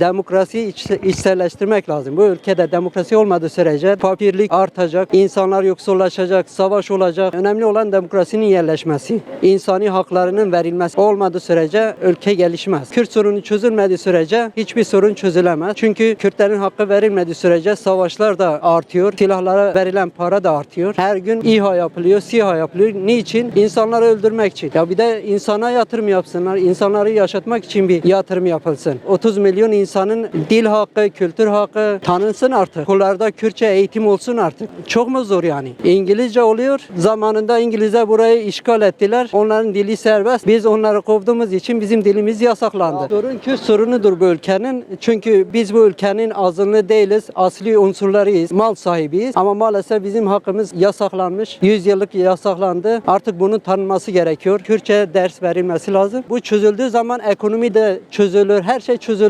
demokrasiyi iç, içselleştirmek lazım. Bu ülkede demokrasi olmadığı sürece fakirlik artacak, insanlar yoksullaşacak, savaş olacak. Önemli olan demokrasinin yerleşmesi. İnsani haklarının verilmesi olmadığı sürece ülke gelişmez. Kürt sorunu çözülmediği sürece hiçbir sorun çözülemez. Çünkü Kürtlerin hakkı verilmediği sürece savaşlar da artıyor. Silahlara verilen para da artıyor. Her gün İHA yapılıyor, SİHA yapılıyor. Niçin? İnsanları öldürmek için. Ya bir de insana yatırım yapsınlar. İnsanları yaşatmak için bir yatırım yapılsın. 30 milyon insanın dil hakkı, kültür hakkı tanınsın artık. Okullarda Kürtçe eğitim olsun artık. Çok mu zor yani? İngilizce oluyor. Zamanında İngilizler burayı işgal ettiler. Onların dili serbest. Biz onları kovduğumuz için bizim dilimiz yasaklandı. Sorun Kürt sorunudur bu ülkenin. Çünkü biz bu ülkenin azınlığı değiliz. Asli unsurlarıyız. Mal sahibiyiz. Ama maalesef bizim hakkımız yasaklanmış. 100 yıllık yasaklandı. Artık bunun tanınması gerekiyor. Kürtçe ders verilmesi lazım. Bu çözüldüğü zaman ekonomi de çözülür. Her şey çözülür.